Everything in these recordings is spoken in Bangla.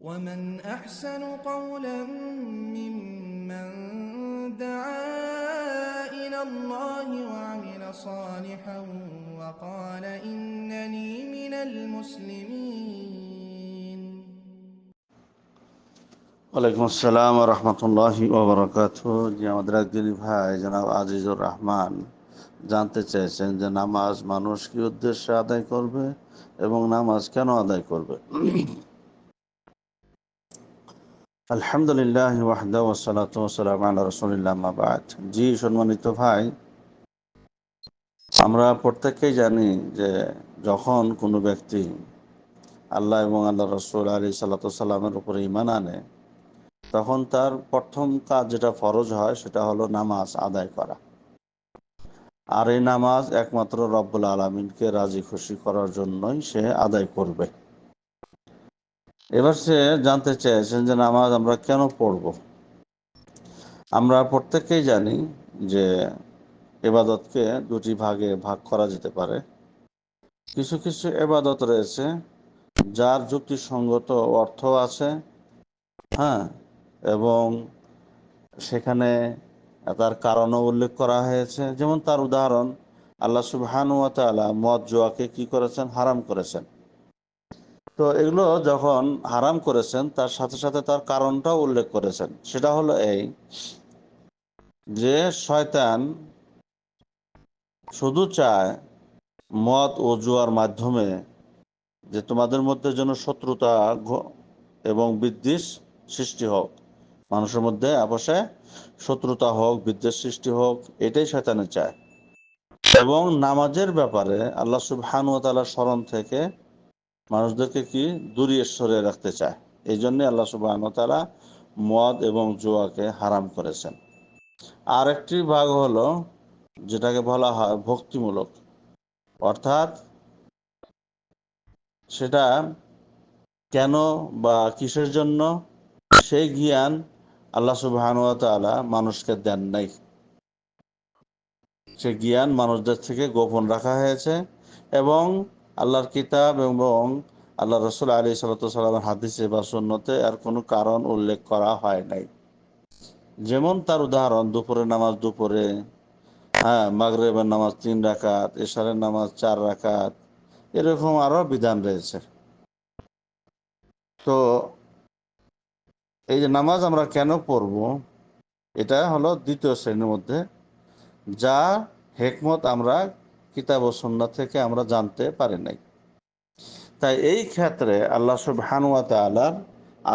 ومن أحسن قولا ممن دعا إلى الله وعمل صالحا وقال إنني من المسلمين ওয়ালাইকুম আসসালাম রহমতুল্লাহি ওবরাকাত যে আমাদের একদিনই ভাই জনাব আজিজুর রহমান জানতে চেয়েছেন যে নামাজ মানুষ কি উদ্দেশ্যে আদায় করবে এবং নামাজ কেন আদায় করবে আলহামদুলিল্লাহ ওয়াহদা আল্লাহ রসুলিল্লাহ মাবাদ জি, সম্মানিত ভাই, আমরা প্রত্যেকেই জানি যে যখন কোনো ব্যক্তি আল্লাহ এবং আল্লাহ রসুল আলী সাল্লাতামের উপরে ইমান আনে, তখন তার প্রথম কাজ যেটা ফরজ হয় সেটা হলো নামাজ আদায় করা। আর এই নামাজ একমাত্র রব্বুল আলমিনকে রাজি খুশি করার জন্যই সে আদায় করবে। এবার সে জানতে চেয়েছেন যে নামাজ আমরা কেন পড়ব। আমরা প্রত্যেকেই জানি যে এবাদতকে দুটি ভাগে ভাগ করা যেতে পারে। কিছু কিছু এবাদত রয়েছে, যার যুক্তিসঙ্গত অর্থ আছে হ্যাঁ এবং সেখানে তার কারণও উল্লেখ করা হয়েছে। যেমন তার উদাহরণ, আল্লাহ সুবাহানুয়াতালা মদ জোয়াকে কি করেছেন? হারাম করেছেন। তো এগুলো যখন হারাম করেছেন, তার সাথে সাথে তার কারণটাও উল্লেখ করেছেন। সেটা হলো এই যে শয়তান শুধু চায় মদ ও জুয়ার মাধ্যমে যে তোমাদের মধ্যে যেন শত্রুতা এবং বিদ্বেষ সৃষ্টি হোক। মানুষের মধ্যে আপসে শত্রুতা হোক, বিদ্বেষ সৃষ্টি হোক, এটাই শয়তানে চায়। এবং নামাজের ব্যাপারে আল্লাহ সুবহানুতালার স্মরণ থেকে মানুষদেরকে কি? দূরিয়ে সরে রাখতে চায়। এই জন্যে আল্লাহ সুবাহতালা মদ এবং জোয়াকে হারাম করেছেন। আর একটি ভাগ হলো, যেটাকে বলা হয় ভক্তিমূলক। অর্থাৎ সেটা কেন বা কিসের জন্য? সেই জ্ঞান আল্লাহ সুবাহানুয়াতালা মানুষকে দেন নাই। সে জ্ঞান মানুষদের থেকে গোপন রাখা হয়েছে এবং আল্লাহর কিতাব এবং আল্লাহ রসুল আলী সাল্লামের হাদিসে বা শূন্যতে আর কোনো কারণ উল্লেখ করা হয় নাই। যেমন তার উদাহরণ দুপুরে নামাজ দুপুরে হ্যাঁ মাগরেবের নামাজ তিন রাকাত, এশারের নামাজ চার রাকাত, এরকম আরও বিধান রয়েছে। তো এই যে নামাজ আমরা কেন পড়ব, এটা হলো দ্বিতীয় শ্রেণির মধ্যে যা হেকমত আমরা কিতাব ও সন্না থেকে আমরা জানতে পারি নাই। তাই এই ক্ষেত্রে আল্লাহ সুবহানুয়া তালার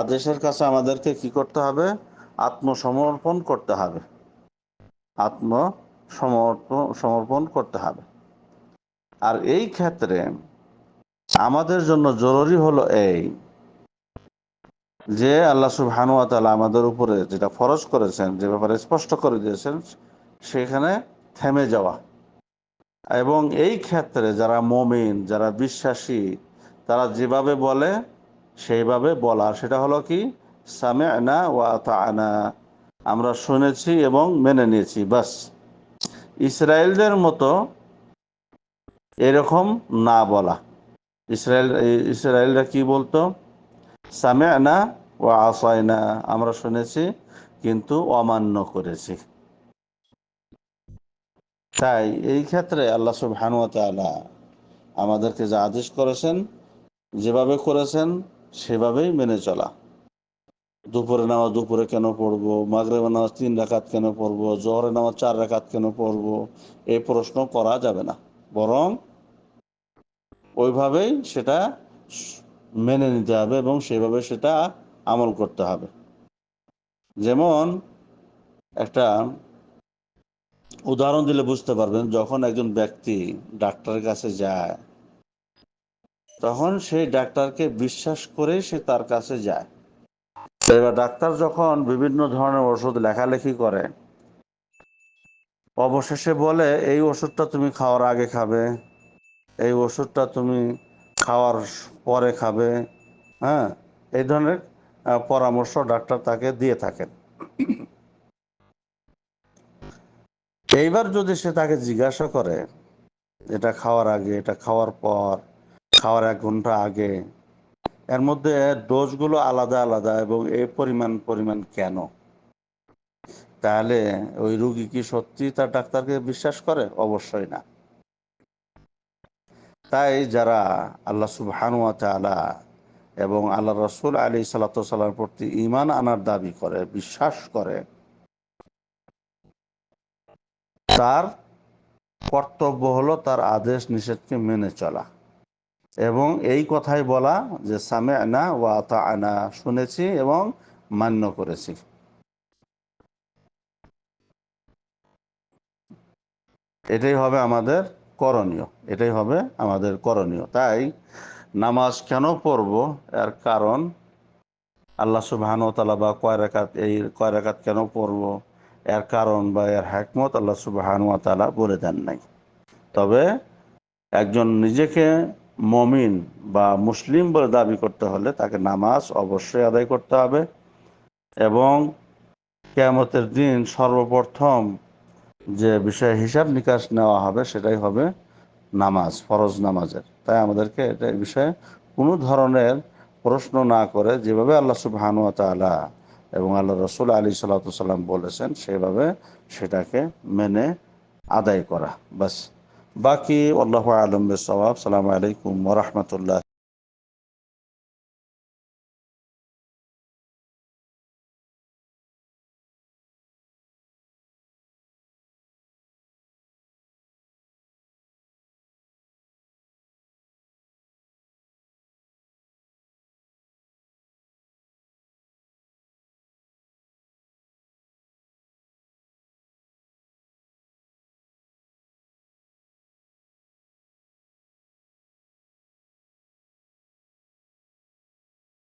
আদেশের কাছে আমাদেরকে কি করতে হবে? আত্মসমর্পণ করতে হবে। আত্ম সমর্পণ সমর্পণ করতে হবে। আর এই ক্ষেত্রে আমাদের জন্য জরুরি হলো এই যে আল্লাহ সুবহানুয়া তালা আমাদের উপরে যেটা ফরজ করেছেন, যে ব্যাপারে স্পষ্ট করে দিয়েছেন, সেখানে থেমে যাওয়া। এবং এই ক্ষেত্রে যারা মমিন, যারা বিশ্বাসী, তারা যেভাবে বলে, সেইভাবে বলা। সেটা হলো কি? সামে আনা ওয়া আনা আমরা শুনেছি এবং মেনে নিয়েছি। বাস। ইসরায়েলদের মতো এরকম না বলা। ইসরায়েল, ইসরায়েলরা কি বলতো? সামে আনা ও আসায়না আমরা শুনেছি, কিন্তু অমান্য করেছি। তাই এই ক্ষেত্রে আল্লাহ সুবহানুয়াতালা আমাদেরকে যা আদেশ করেছেন, যেভাবে করেছেন, সেভাবেই মেনে চলা। দুপুরে নামাজ দুপুরে কেন পড়ব? মাগরেবে নামাজ তিন রাখাত কেন পড়ব? জহরে নামাজ চার রাখাত কেন পড়ব? এই প্রশ্ন করা যাবে না। বরং ওইভাবেই সেটা মেনে নিতে হবে এবং সেভাবে সেটা আমল করতে হবে। যেমন একটা উদাহরণ দিলে বুঝতে পারবেন, যখন একজন ব্যক্তি ডাক্তারের কাছে যায়, তখন সেই ডাক্তারকে বিশ্বাস করে সে তার কাছে যায়। এবার ডাক্তার যখন বিভিন্ন ধরনের ওষুধ লেখালেখি করে, অবশেষে বলে, এই ওষুধটা তুমি খাওয়ার আগে খাবে, এই ওষুধটা তুমি খাওয়ার পরে খাবে। হ্যাঁ এই ধরনের পরামর্শ ডাক্তার তাকে দিয়ে থাকেন। এইবার যদি সে তাকে জিজ্ঞাসা করে, এটা খাওয়ার আগে, এটা খাওয়ার পর, খাওয়ার এক ঘণ্টা আগে, এর মধ্যে ডোজগুলো আলাদা আলাদা এবং এই পরিমাণ পরিমাণ কেন? তাহলে ওই রুগী কি সত্যি তার ডাক্তারকে বিশ্বাস করে? অবশ্যই না। তাই যারা আল্লাহ সুবহানুয়া তাআলা এবং আল্লাহ রসুল আলী সাল্লাতামের প্রতি ইমান আনার দাবি করে, বিশ্বাস করে তার কর্তব্য হলো তার আদেশ নিষেধকে মেনে চলা। এবং এই কথাই বলা যে সামে আনা ওয়া তা আনা শুনেছি এবং মান্য করেছি। এটাই হবে আমাদের করণীয়। এটাই হবে আমাদের করণীয়। তাই নামাজ কেন পড়ব? এর কারণ আল্লাহ সুবাহানুতালা বা কয় রেখাত এই কয় রেখাত কেন পড়ব? এর কারণ বা এর হ্যাকমত আল্লাহ সুবাহানুতালা বলে দেন নাই। তবে একজন নিজেকে মমিন বা মুসলিম বলে দাবি করতে হলে তাকে নামাজ অবশ্যই আদায় করতে হবে এবং কেয়ামতের দিন সর্বপ্রথম যে বিষয়ে হিসাব নিকাশ নেওয়া হবে সেটাই হবে নামাজ, ফরজ নামাজের। তাই আমাদেরকে এটা বিষয়ে কোনো ধরনের প্রশ্ন না করে যেভাবে আল্লাহ সুবহানুয়া তালা এবং আল্লাহ রসুল আলী সাল্লাম বলেছেন সেভাবে সেটাকে মেনে আদায় করা। বাস। বাকি, আল্লাহ আলম সালাম আলাইকুম ওরহমতুল্লাহ